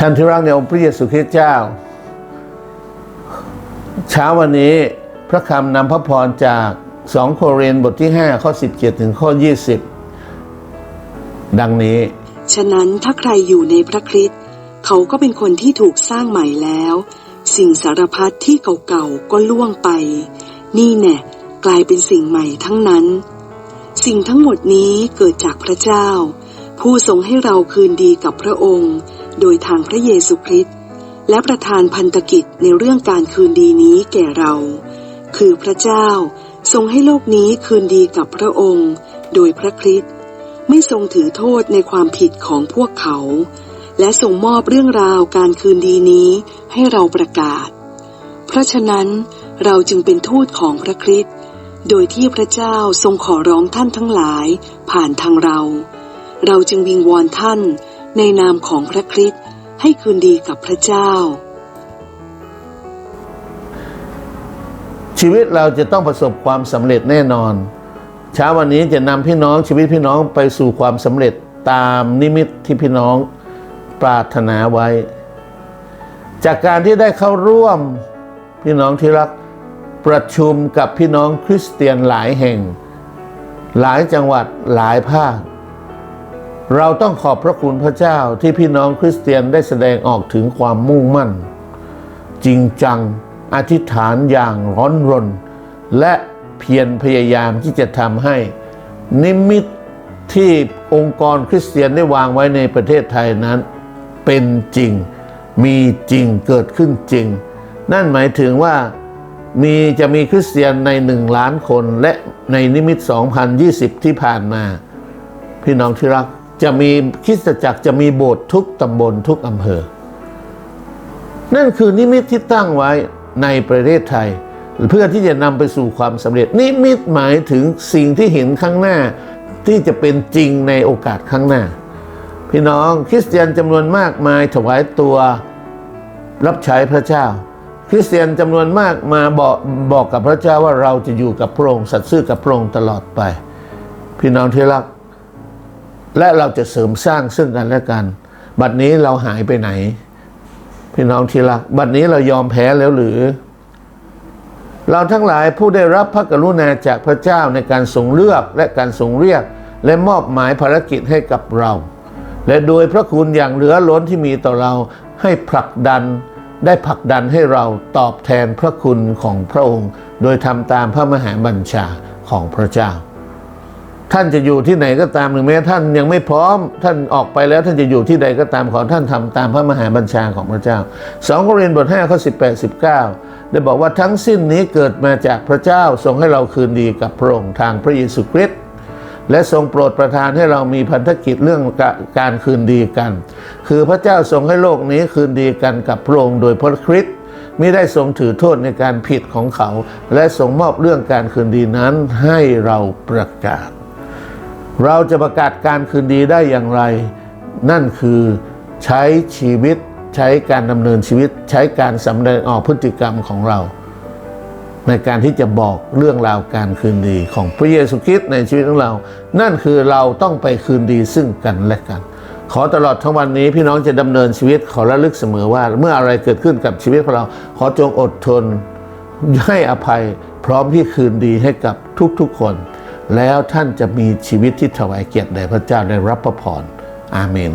ท่านที่รักในองค์พระเยซูคริสต์เจ้า เช้าวันนี้พระคำนำพระพรจาก2โครินธ์บทที่ 5 ข้อ 17 ถึงข้อ 20 ดังนี้ ฉะนั้นถ้าใครอยู่ในพระคริสต์เขาก็เป็นคนที่ถูกสร้างใหม่แล้ว สิ่งสารพัดที่เก่าๆก็ล่วงไป นี่แน่กลายเป็นสิ่งใหม่ทั้งนั้น สิ่งทั้งหมดนี้เกิดจากพระเจ้า ผู้ทรงให้เราคืนดีกับพระองค์ โดยทางพระเยซูคริสต์และประทานพันธกิจในเรื่องการคืนดีนี้แก่เรา คือพระเจ้าทรงให้โลกนี้คืนดีกับพระองค์ โดยพระคริสต์ไม่ทรงถือโทษในความผิดของพวกเขา และทรงมอบเรื่องราวการคืนดีนี้ให้เราประกาศ เพราะฉะนั้นเราจึงเป็นทูตของพระคริสต์โดยที่พระเจ้าทรงขอร้องท่านทั้งหลายผ่านทางเรา เราจึงวิงวอนท่าน ในนามของพระคริสต์ให้คืนดีกับพระเจ้า ชีวิตเราจะต้องประสบความสำเร็จแน่นอน เช้าวันนี้จะนำพี่น้องชีวิตพี่น้องไปสู่ความสำเร็จตามนิมิตที่พี่น้องปรารถนาไว้ จากการที่ได้เข้าร่วมพี่น้องที่รักประชุมกับพี่น้องคริสเตียนหลายแห่ง หลายจังหวัดหลายภาค เราต้องขอบพระคุณพระเจ้าที่พี่น้องคริสเตียนได้แสดงออกถึงความมุ่งมั่น จริงจัง อธิษฐานอย่างร้อนรน และเพียรพยายามที่จะทำให้ นิมิตที่องค์กรคริสเตียนได้วางไว้ในประเทศไทยนั้น เป็นจริง มีจริงเกิดขึ้นจริง นั่นหมายถึงว่ามีจะมีคริสเตียนในหนึ่งล้านคนและในนิมิต 2020 ที่ผ่านมา พี่น้องที่รัก จะมีคริสตจักรจะมีโบสถ์ทุกตำบลทุกอำเภอ นั่นคือนิมิตที่ตั้งไว้ในประเทศไทย เพื่อที่จะนำไปสู่ความสำเร็จ นิมิตหมายถึงสิ่งที่เห็นข้างหน้าที่จะเป็นจริงในโอกาสข้างหน้า พี่น้องคริสเตียนจำนวนมากมายถวายตัวรับใช้พระเจ้า คริสเตียนจำนวนมากมาบอกบอกกับพระเจ้าว่าเราจะอยู่กับพระองค์สัตย์ซื่อกับพระองค์ตลอดไป พี่น้องที่รัก และเราจะเสริมสร้างซึ่งกันและกัน บัดนี้เราหายไปไหน พี่น้องที่รัก บัดนี้เรายอมแพ้แล้วหรือ เราทั้งหลายผู้ได้รับพระกรุณาจากพระเจ้าในการทรงเลือกและการทรงเรียก และมอบหมายภารกิจให้กับเรา และโดยพระคุณอย่างเหลือล้นที่มีต่อเราให้ผลักดันได้ผลักดันให้เราตอบแทนพระคุณของพระองค์ โดยทำตามพระมหาบัญชาของพระเจ้า ท่านจะอยู่ที่ไหนก็ตามหรือแม้ท่านยังไม่พร้อม ท่านออกไปแล้วท่านจะอยู่ที่ใดก็ตามขอท่านทำตามพระมหาบัญชาของพระเจ้า2โครินธ์บท5ข้อ18 19 ได้บอกว่าทั้งสิ้นนี้เกิดมาจากพระเจ้าทรงให้เราคืนดีกับพระองค์ทางพระเยซูคริสต์และทรงโปรดประทานให้เรามีพันธกิจเรื่องการคืนดีกัน คือพระเจ้าทรงให้โลกนี้คืนดีกันกับพระองค์โดยพระคริสต์ไม่ได้ทรงถือโทษในการผิดของเขา และทรงมอบเรื่องการคืนดีนั้นให้เราประกาศ เราจะประกาศการคืนดีได้อย่างไร นั่นคือใช้ชีวิตใช้การดำเนินชีวิต ใช้การสำแดงออกพฤติกรรมของเรา ในการที่จะบอกเรื่องราวการคืนดีของพระเยซูคริสต์ในชีวิตของเรา นั่นคือเราต้องไปคืนดีซึ่งกันและกัน ขอตลอดทั้งวันนี้พี่น้องจะดำเนินชีวิตขอระลึกเสมอว่า เมื่ออะไรเกิดขึ้นกับชีวิตของเรา ขอจงอดทนให้อภัยพร้อมที่คืนดีให้กับทุกๆคน แล้วท่านจะมีชีวิตที่ถวายเกียรติแด่พระเจ้าได้รับพระพรอาเมน